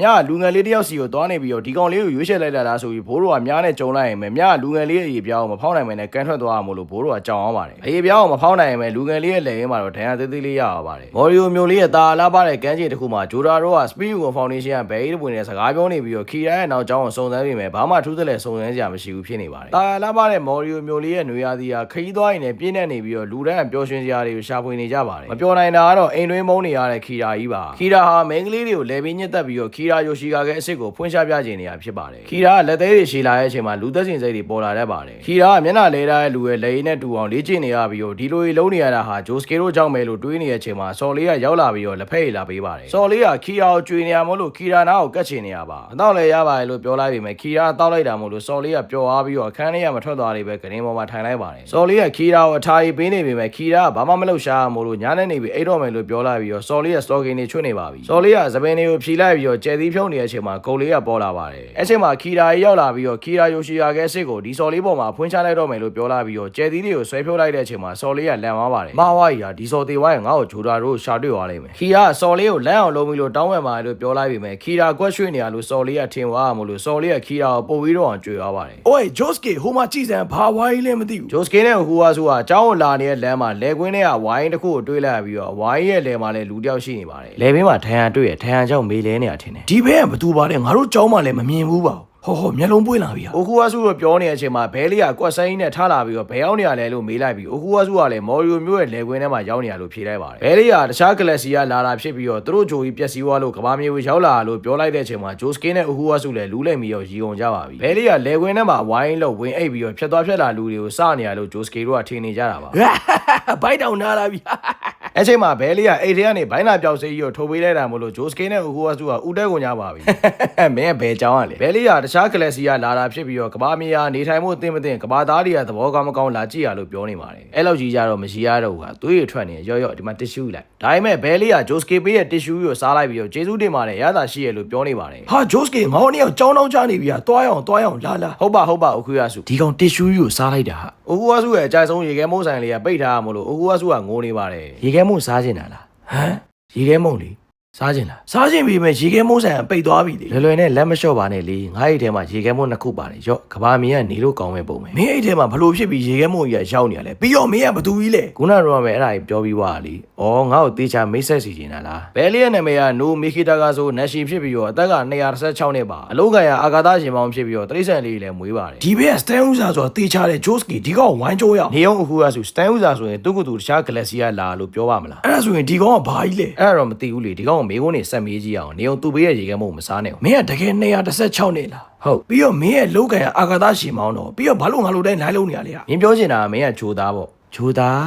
မြလူငယ်လေးတယောက်စီကိုသွားနေပြီးတော့ဒီကောင်လေးကိုရွေးချယ်လိုက်တာလားဆိုပြီးဘိုးတို့ကမြားနဲ့ကြုံလိုက်ရင်ပဲမြလူငယ်လေးရဲ့အရေးပြောင်းကိုမဖောက်နိုင်မယ်နဲ့ကန်ထွက်သွားအောင်မလို့ဘိုးတို့ကကြောင်အောင်ပါတယ်အရေးပြောင်းကိုမဖောက်နိုင်ရင်ပဲလူငယ်လေးရဲ့လက်ရင်းမှာတော့ဒဏ်ရာသေးသေးလေးရအောင်ပါတယ်မော်ရီယိုမျိုးလေးရဲ့တာအလားပါတဲ့ကမ်းခြေတစ်ခုမှာဂျိုဒါတို့က Speed Union Foundation ကဘယ်အေးပွင့်နဲ့စကားပြောနေပြီးတော့ခီရိုရဲ့နောက်ကျောင်းကိုစုံစမ်းပြီးမယ်ဘာမှထူးသက်လက်စုံစမ်းစရာမရှိဘူးဖြစ်နေပါတယ်တာအလားပါတဲ့မော်ရီယိုမျိုးလေးရဲ့ຫນွေရာသီဟာခရီးသွားရင်လည်းပြင်းနေနေပြီးတော့လူတန်းပျော်ရွှင်စရာတွေကိုရှာဖွေနေကြပါတယ်မပျော်နိုင်တာကတော့အိမ်တွင်းမုန်းနေရတဲ့ခီရာကြီးပါခီရာဟာမိန်းကလေးတွေကိုလဲပြီးညှက်တက်ပြီးတော့ခီရာယိုရှိကာရဲ့အစ်စ်ကိုဖွင့်ရှားပြခြင်းနေရဖြစ်ပါတယ်ခီရာကလက်သေးတွေရှည်လာတဲ့အချိန်မှာလူသက်စင်စိတ်တွေပေါ်လာတတ်ပါတယ်ခီရာကမျက်နှာလဲထားတဲ့လူရဲ့လက်ရည်နဲ့တူအောင်လေ့ကျင့်နေရပြီးတော့ဒီလိုကြီးလုံးနေရတာဟာဂျိုစကေတို့ကြောင့်ပဲလို့တွေးနေတဲ့အချိန်မှာစော်လေးကရောက်လာပြီးတော့လက်ဖက်ရည်လာပေးပါတယ်စော်လေးကခီရာကိုကြွေနေရမို့လို့ခီရာနာကိုကတ်ချင်နေရပါအတော့လည်းရပါတယ်လို့ပြောလိုက်ပေမဲ့ခီရာတောက်လိုက်တာမို့လို့စော်လေးကပျော်သွားပြီးတော့အခန်းထဲကမထွက်သွားလေးပဲဂရင်းပေါ်မှာထိုင်လိုက်ပါတယ်စော်လေးကခီရာကိုအထာကြီးပေးနေပေမဲ့ခီရာကဘာမှမလုပ်ရှားမို့လို့ညာနဲ့နေပြီးအိတ်တော့မယ်လို့ပြောလိုက်ပြီးတော့စော်လေးကစတော်ကင်တွေချွတ်နေပါပြီစော်လေးကသပင်တွေကိုဖြီလိုက်ပြီးတော့ကျဲသီးဖြုံးနေတဲ့အချိန်မှာကုံလေးကပေါ်လာပါတယ်အဲ့ချိန်မှာခီရာကြီးရောက်လာပြီးတော့ခီရာယိုရှိယာကဲစစ်ကိုဒီစော်လေးပေါ်မှာဖွင့်ချလိုက်တော့မယ်လို့ပြောလာပြီးတော့ကျဲသီးတွေကိုဆွဲဖြုတ်လိုက်တဲ့အချိန်မှာစော်လေးကလန်သွားပါတယ်မဝါကြီးကဒီစော်သေးဝိုင်းငါ့ကိုဂျိုဒါတို့ရှာတွေ့သွားလိမ့်မယ်ခီရာကစော်လေးကိုလမ်းအောင်လုံးပြီးလို့တောင်းပန်ပါတယ်လို့ပြောလိုက်ပေမဲ့ခီရာကွက်ရွှေ့နေရလို့စော်လေးကထင်သွားမှာလို့စော်လေးကခီရာကိုပို့ပြီးတော့အောင်ကြွေသွားပါတယ် ။အိုးဂျို့စကေဟိုမှာကြည်စံဘာဝိုင်းလဲမသိဘူး ဂျိုစကင်းနဲ့ဟူဝါဆိုကအเจ้าကိုလာနေတဲ့လမ်းမှာလဲကွင်းထဲကဝိုင်းတစ်ခုကိုတွေးလိုက်ပြီးတော့ဝိုင်းရဲ့လဲမှာလဲလူတစ်ယောက်ရှိနေပါတယ်လဲဘင်းမှာထန်ရန်တွေ့ရထန်ရန်ကြောင့်မေးလဲနေတာထင်တယ် ။ ဒီဘက်ကဘသူပါလဲငါတို့ကြောင်းမှလည်းမမြင်ဘူးပါဘူး။ဟောဟောမျက်လုံးပွင့်လာပြီဟာအိုကူဝါစုကိုပြောနေတဲ့အချိန်မှာဘဲလေးကကွက်ဆိုင်နဲ့ထားလာပြီးတော့ဘဲရောက်နေရလဲလို့မေးလိုက်ပြီးအိုကူဝါစုကလည်းမော်ရီယိုမျိုးရဲ့လဲကွင်းထဲမှာရောက်နေရလို့ဖြေလိုက်ပါတယ်ဘဲလေးကတခြားကလပ်စီကလာတာဖြစ်ပြီးတော့သူတို့ဂျိုကြီးပျက်စီးသွားလို့ကဘာမြေကိုရောက်လာလို့ပြောလိုက်တဲ့အချိန်မှာဂျိုစကင်းနဲ့အိုကူဝါစုလည်းလူးလိုက်ပြီးတော့ရီကုန်ကြပါပြီဘဲလေးကလဲကွင်းထဲမှာဝိုင်းလို့ဝင်အိပ်ပြီးတော့ဖြတ်သွားဖြတ်လာလူတွေကိုစနေရလို့ဂျိုစကေတို့ကထင်နေကြတာပါ။ဘိုက်တောင်နာလာပြီ။ အဲ့ချိန်မှာဘဲလေးကအိတ်ထဲကနေဘိုင်းနာပြောက်စေးကြီးကိုထိုးပေးလိုက်တာမို့လို့ဂျိုစကင်းနဲ့ဦးကိုဝါစုကဦးတဲကုန်ကြပါပြီမင်းကဘဲကြောင်းရလေဘဲလေးကတခြားကလပ်စီကလာတာဖြစ်ပြီးတော့ကဘာမြေယာနေထိုင်မှုအသင့်မသင့်ကဘာသားတွေကသဘောကောင်းမကောင်းလာကြည့်ရလို့ပြောနေပါတယ်အဲ့လောက်ကြီးကြတော့မရှိရတော့ဘူးကသွေးရထွက်နေရော့ရော့ဒီမှာတစ်ရှူးလိုက်ဒါပေမဲ့ဘဲလေးကဂျိုစကေပေးရဲ့တစ်ရှူးကိုစားလိုက်ပြီးတော့ဂျေဇူးတင်ပါတယ်ရတာရှိရလို့ပြောနေပါတယ်ဟာဂျို့စကေငေါ့နှစ်ယောက်ကြောင်းတောင်းချနေပြီဟာ။တွားရအောင်တွားရအောင်လာလာဟုတ်ပါဟုတ်ပါဦးခွေရစု။ဒီကောင်တစ်ရှူးကြီးကိုစားလိုက်တာဟာဦးကိုဝါစုရဲ့အကြိုက်ဆုံးရေခဲမုန်းဆိုင်လေးကပိတ်ထားရမို့လို့ဦးကိုဝါစုကငိုနေပါတယ်ရေခဲမုံစားကျင်တာလား။ဟမ်ရေခဲမုံလေ စားကျင်လား။စားကျင်ပြီမဲ့ရေခဲမုံဆိုင်ကပိတ်သွားပြီလေလွယ်လွယ်နဲ့လက်မလျှော့ပါနဲ့လေငါ့အိတ်ထဲမှာရေခဲမုန်းနှစ်ခုပါတယ်ရော့ကဘာမီကနေလို့ကောင်းမဲ့ပုံပဲ။မင်းအဲ့ထဲမှာဘလို့ဖြစ်ပြီးရေခဲမုံကြီးကရောက်နေရလဲ။ပြီးတော့မင်းကဘသူကြီးလဲခုနကတော့ပဲအဲ့ဒါကြီးပြောပြီးွားတာလေ။အော်ငါ့ကိုတေချာမိတ်ဆက်စီနေတာလား။ဘဲလေးရဲ့နာမည်ကနိုမီခီတာကဆိုနက်ရှင်ဖြစ်ပြီးတော့အသက်က216နှစ်ပါ။အလုတ်ကန်ရအာကာသရှင်ပေါင်းဖြစ်ပြီးတော့တိရစ္ဆာန်လေးလည်းမွေးပါတယ်။ဒီဘက်ကစတန်ဥစားဆိုတာတေချာတဲ့ဂျို့စကေဒီကောင်ဝိုင်းကြိုးရအောင်။နေအောင်အခုကဆိုစတန်ဥစာဆိုရင်သူ့ကသူတခြားဂလက်ဆီကလာလို့ပြောပါမလား။အဲ့ဒါဆိုရင်ဒီကောင်ကဘာကြီးလဲ။အဲ့ဒါတော့မသိဘူးလေဒီကောင်ကမေကုန်းနေဆက်မေးကြည့်အောင်နေအောင်သူ့ဘေးရဲ့ရေခဲမုန်းမစားနဲ့အောင်။မင်းကတကယ်216နှစ်လား။ဟုတ်။ပြီးတော့မင်းရဲ့လောက်ကရအာကာသရှင်မောင်းတော့ပြီးတော့ဘာလို့ငါလိုတိုင်းလိုက်လုံးနေရလဲဟာ။မင်းပြောချင်တာကမင်းကဂျိုသားပေါ့။ဂျိုသား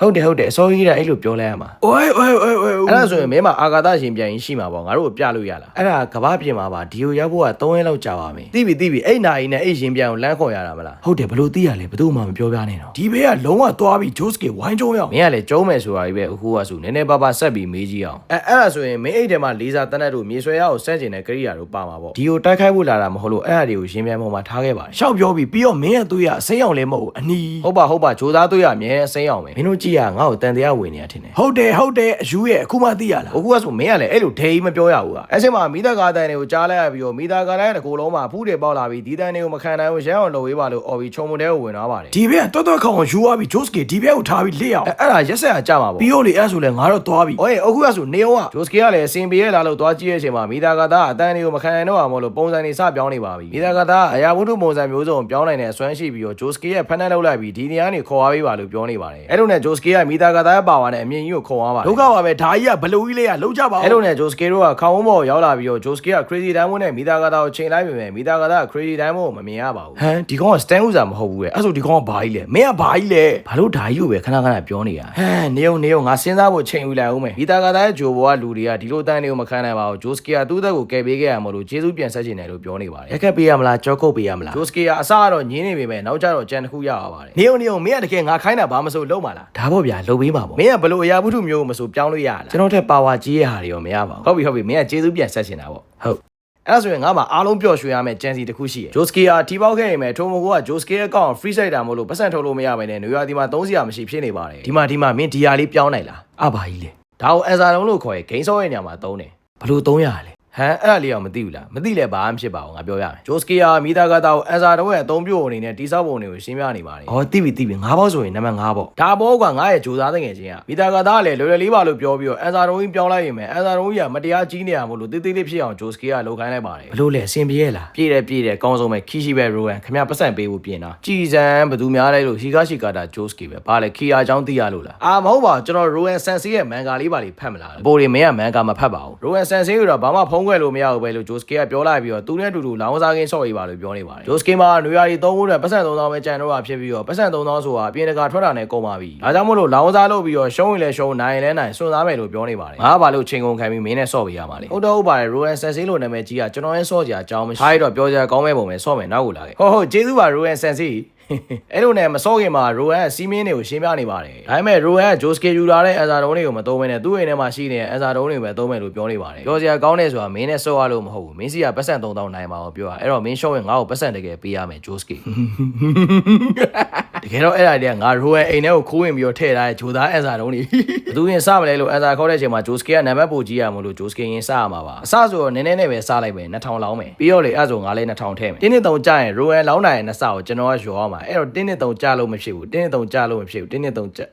ဟုတ်တယ်ဟုတ်တယ်အစောကြီးကအဲ့လိုပြောလဲရမှာ။အိုးအိုးအိုးအိုး အဲ့ဒါဆိုရင်မင်းမအာကာသရှင်ပြန်ရင်ရှိမှာပေါ့ငါတို့ကိုပြလို့ရလားအဲ့ဒါကဘာပြင်မှာပါဒီကိုရောက်ဖို့က3ရက်လောက်ကြာပါမယ်တိပြီတိပြီအဲ့နာကြီးနဲ့အဲ့ရှင်ပြန်ကိုလမ်းခေါ်ရတာမလားဟုတ်တယ်ဘလို့သိရလဲဘယ်သူမှမပြောပြနဲ့တော့ဒီဘေးကလုံးဝသွားပြီးဂျိုးစကေဝိုင်းကြိုးရအောင်မင်းကလည်းကျုံးမယ်ဆိုတာကြီးပဲအခုကဆိုနည်းနည်းပါးပါဆက်ပြီးမေးကြည့်အောင်အဲ့အဲ့ဒါဆိုရင်မင်းအိတ်ထဲမှာလေးစားတနက်တို့မြေဆွဲရအောင်စန့်ကျင်တဲ့ကိရိယာတို့ပါမှာပေါ့ဒီကိုတိုက်ခိုက်ဖို့လာတာမဟုတ်လို့အဲ့ဒါတွေကိုရှင်ပြန်ပေါ်မှာထားခဲ့ပါတယ်ရှောက်ပြောပြီးပြီးတော့မင်းရဲ့သွေးရအစိမ်းအောင်လဲမဟုတ်ဘူးအနီးဟုတ်ပါဟုတ်ပါဂျိုးသားတို့ရအမြဲအစိမ်းအောင်ပဲမင်းတို့ကြည့်ရငါ့ကိုတန်တရားဝင်နေရထင်တယ်ဟုတ်တယ်ဟုတ်တယ်အယူရဲ့အခုမှသိရလားအခုကဆိုမင်းကလည်းအဲ့လိုဒိမပြောရဘူးကအဲ့ချိန်မှာမိသားကားတန်တွေကိုကြားလိုက်ရပြီးတော့မိသားကားတိုင်းတစ်ကိုယ်လုံးမှာဖူးတွေပေါက်လာပြီးဒီတန်တွေကိုမခံနိုင်ဘူးရမ်းအောင်လုပ်ဝေးပါလို့အော်ပြီးခြုံမတဲကိုဝင်သွားပါတယ်ဒီဘေးကတော်တော်ခေါအောင်ယူသွားပြီးဂျိုးစကေဒီဘေးကိုထားပြီးလက်အောင်အဲ့အဲ့ဒါရက်ဆက်အကြမှာပေါ့ပြီးတော့လေအဲ့ဆိုလဲငါတော့သွားပြီ။အော်ရေအခုကဆိုနေအောင်ကဂျိုစကီကလည်းအစင်ပြေရလာလို့သွားကြည့်ရဲ့အချိန်မှာမိသားကသားအတန်းတွေကိုမခံနိုင်တော့အောင်မလို့ပုံစံတွေစပြောင်းနေပါပြီ။မိသားကသားအရာဝတ္ထုပုံစံမျိုးစုံပြောင်းနိုင်တဲ့အစွမ်းရှိပြီးတော့ဂျိုစကီရဲ့ဖက်နှက်လောက်လိုက်ပြီးဒီနေရာနေခေါ်သွားပေးပါလို့ပြောနေပါတယ်။အဲ့လိုနဲ့ဂျိုစကီကမိသားကသားရဲ့ပါဝါနဲ့အမြင်ကြီးကိုခေါ်သွားပါတယ်ဒုက္ခပါပဲဒါကြီးကဘလို့ကြီးလဲကလုံးကြပါ။အဲ့လိုနဲ့ဂျိုစကီတို့ကခေါင်းဝန်းပေါ်ရောက်လာပြီးတော့ဂျိုစကီက crazy diamond နဲ့မိသားကသားကိုချိန်လိုက်ပေမဲ့မိသားကသားက crazy diamond ကိုမမြင်ရပါဘူးဟမ်ဒီကောင်ကစတန်ဥစားမဟုတ်ဘူးလေအဲ့ဆိုဒီကောင်ကဘာကြီးလဲမင်းကဘာကြီးလဲ။ဘာလို့ဓာကြီးကိုပဲခဏခဏပြောနေရဟမ်နေုံနေုံငါစဉ်းစားဖို့ချိန်ယူလိုက်အောင်မယ်မိသားကသားရဲ့ဂျိုဘောကလူတွေကဒီလိုတန်းတွေကိုမခံနိုင်ပါဘူးဂျိုစကီကသူ့သက်ကိုကယ်ပေးခဲ့ရမလို့ကျေးဇူးပြန်ဆက်ချင်တယ်လို့ပြောနေပါတယ်။ရက်ခက်ပေးရမလားကြောကုတ်ပေးရမလားဂျိုစကီကအစကတော့ညင်းနေပေမဲ့နောက်ကျတော့ကြံတစ်ခုရပါပါတယ်။နေုံနေုံမင်းကတကယ်ငါခိုင်းတာဘာမဆိုလုံးပါလားဒါပေါ့ဗျာလုံပေးပါပေါ့။မင်းကဘလို့အရာဝတ္ထုမျိုးကိုမဆိုပြောင်းလို့ရလား။ကျွန်တော်ထက်ပါဝါကြီးရဲ့ဟာတွေရောမရပါဘူး။ဟုတ်ပြီဟုတ်ပြီမင်းကကျေးဇူးပြန်ဆက်ချင်တာပေါ့။ဟုတ်အဲ့ဒါဆိုရင်ငါမှာအားလုံးပျော်ရွှင်ရမယ့်ကြံစီတစ်ခုရှိရယ်ဂျိုစကီယာတီပေါက်ခဲ့ရင်မဲ့ထိုမိုကိုကဂျိုစကီရဲ့အကောင့် free site တာမို့လို့ပတ်စံထုတ်လို့မရဘဲနဲ့နွေရာသီမှာသုံးစရာမရှိဖြစ်နေပါတယ်ဒီမှာဒီမှာမင်းဒီယာလေးပြောင်းနိုင်လားအဘာကြီးလဲဒါကိုအန်စာလုံးလို့ခေါ်ရယ်ဂိမ်းဆော့ရဲ့ညမှာသုံးတယ်ဘလို့သုံးရလဲ ဟမ်အဲ့ဒါလေးအောင်မသိဘူးလားမသိလဲဘာမှဖြစ်ပါဘူးငါပြောရမယ်ဂျိုစကီယာမီတာဂါတာကိုအန်ဆာတော့ရဲ့အသုံးပြုအနေနဲ့တိစောက်ပုံတွေကိုရှင်းပြနေပါတယ်။အော်တိပြီတိပြီငါးဘောက်ဆိုရင်နံပါတ်5ပေါ့ဒါဘောကငါရဲ့ဂျိုသားတငယ်ချင်းကမီတာဂါတာကလည်းလွယ်လွယ်လေးပါလို့ပြောပြီးတော့အန်ဆာတော့ကြီးပြောင်းလိုက်ရင်မယ်အန်ဆာတော့ကြီးကမတရားကြီးနေရမို့လို့တေးသေးလေးဖြစ်အောင်ဂျိုစကီယာလောက်ခိုင်းလိုက်ပါတယ်။ဘလို့လဲအဆင်ပြေရဲ့လားပြည့်တယ်ပြည့်တယ်အကောင်းဆုံးပဲခီရှိပဲရိုဟန်ခင်ဗျပတ်စံပေးဖို့ပြင်တာကြည်စံဘယ်သူများလဲလို့ဟီကာရှိကာတာဂျိုစကီပဲဘာလဲခီယာအကြောင်းသိရလို့လားအာမဟုတ်ပါဘူးကျွန်တော်ရိုဟန်ဆန်စီရဲ့မန်ဂါလေးပါလေးဖတ်မလားဘိုးတွေမင်းကမန်ဂါမဖတ်ပါဘူးရိုဟန်ဆန်စီကတော့ဘာမှဖုံးခွဲလို့မရဘူးပဲလို့ဂျိုစကီကပြောလိုက်ပြီးတော့သူနဲ့အတူတူလောင်းစားကင်းဆော့ရေးပါလို့ပြောနေပါတယ်ဂျိုစကီမှာနွေရာရီ၃ခုနဲ့ပတ်စံ၃000ပဲကြံတော့တာဖြစ်ပြီးတော့ပတ်စံ၃000ဆိုတာအပြင်တကာထွက်တာနဲ့ကုန်ပါပြီဒါကြောင့်မို့လို့လောင်းစားလုပ်ပြီးတော့ရှုံးရင်လည်းရှုံးနိုင်ရင်လည်းနိုင်စွန့်စားမယ်လို့ပြောနေပါတယ်ငါကဘာလို့ချိန်ကုန်ခံပြီးမင်းနဲ့ဆော့ပေးရမှာလဲဟုတ်တော့ဟုတ်ပါတယ်ရိုဟန်ဆန်စီလို့နာမည်ကြီးကကျွန်တော်ရဲ့ဆော့ကြအကြောင်းမရှိဘူးတော့ပြောကြကောင်းမဲ့ပုံပဲဆော့မယ်နောက်ကိုလာခဲ့ဟုတ်ဟုတ်ကျေးဇူးပါရိုဟန်ဆန်စီ အဲ့လိုနဲ့မစောခင်မှာရိုဟန်ကစီးမင်းတွေကိုရှင်းပြနေပါတယ်ဒါပေမဲ့ရိုဟန်ကဂျိုစကေယူလာတဲ့အန်ဆာတုံးတွေကိုမသုံးဘဲနဲ့သူ့အိမ်ထဲမှာရှိနေတဲ့အန်ဆာတုံးတွေပဲသုံးမယ်လို့ပြောနေပါတယ်ပြောစရာကောင်းတယ်ဆိုတာမင်းနဲ့စောရလို့မဟုတ်ဘူးမင်းစီကပတ်စံ3000နိုင်ပါအောင်ပြောတာအဲ့တော့မင်းရှော့ရင်ငါ့ကိုပတ်စံတကယ်ပေးရမယ်ဂျိုစကေတကယ်တော့အဲ့ဒါတွေကငါရိုဟန်အိမ်ထဲကိုခိုးဝင်ပြီးတော့ထည့်ထားတဲ့ဂျိုသားအန်ဆာတုံးတွေဘသူရင်စမလဲလို့အန်ဆာခေါ်တဲ့အချိန်မှာဂျိုစကေကနံပါတ်ပို့ကြည့်ရမလို့ဂျိုစကေရင်စရမှာပါအစဆိုတော့နည်းနည်းနဲ့ပဲစလိုက်မယ်2000လောင်းမယ်ပြီးတော့လေအဲ့ဆိုငါလည်း2000ထည့်မယ်တင်းနှစ်တုံကြရင်ရိုဟန်လောင်းနိုင်ရဲ့နှစ်စကိုကျွန်တော်ကရောအောင်ပါအဲ့တော့တင်းနှစ်တုံကြလို့မဖြစ်ဘူးတင်းနှစ်တုံကြလို့မဖြစ်ဘူးတင်းနှစ်တုံကြအ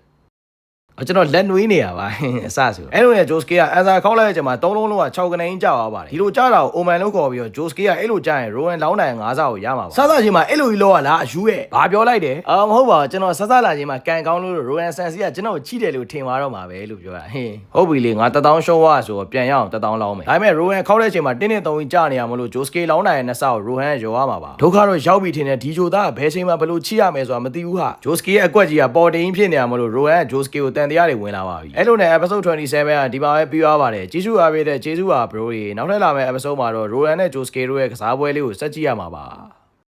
ကျွန်တော်လက်နွေးနေရပါအစဆိုအဲ့လိုနဲ့ဂျိုစကေကအန်ဆာခေါက်လိုက်တဲ့အချိန်မှာ၃လုံးလုံးက6ကနေင်းကြောက်သွားပါတယ်ဒီလိုကြောက်တာကိုအိုမန်လို့ခေါ်ပြီးတော့ဂျိုစကေကအဲ့လိုကြောက်ရင်ရိုဟန်လောင်းနိုင်၅စားကိုရမှာပါစစချင်းမှာအဲ့လိုကြီးလောရလားအယူရဲ့ဘာပြောလိုက်တယ်အော်မဟုတ်ပါဘူးကျွန်တော်စစလာချင်းမှာကန်ကောင်းလို့ရိုဟန်ဆန်စီကကျွန်တော်ကိုချိတယ်လို့ထင်သွားတော့မှာပဲလို့ပြောတာဟင်းဟုတ်ပြီလေငါတထောင်ရှုံးသွားဆိုတော့ပြန်ရအောင်တထောင်လောင်းမယ်ဒါပေမဲ့ရိုဟန်ခေါက်တဲ့အချိန်မှာတင်းနဲ့သုံးကြီးကြာနေရမလို့ဂျိုစကေလောင်းနိုင်ရဲ့နှစ်စားကိုရိုဟန်ရောရမှာပါဒုက္ခတော့ရောက်ပြီထင်တယ်ဒီဂျိုသားကဘယ်ချိန်မှာဘယ်လိုချိရမယ်ဆိုတာမသိဘူးဟာဂျိုစကေရဲ့အကွက်ကြီးကပေါ်တင်ဖြစ်နေရမလို့ရိုဟန်ကဂျိုစကေကိုတန်တရားတွေဝင်လာပါပြီအဲ့လိုနဲ့ episode 27ကဒီမှာပဲပြီးသွားပါတယ်ကျေးဇူးအားပေးတဲ့ကျေးဇူးပါ bro တွေနောက်ထပ်လာမယ့် episode မှာတော့ရိုဟန်နဲ့ဂျိုစကေတို့ရဲ့ကစားပွဲလေးကိုစက်ကြည့်ရမှာပါ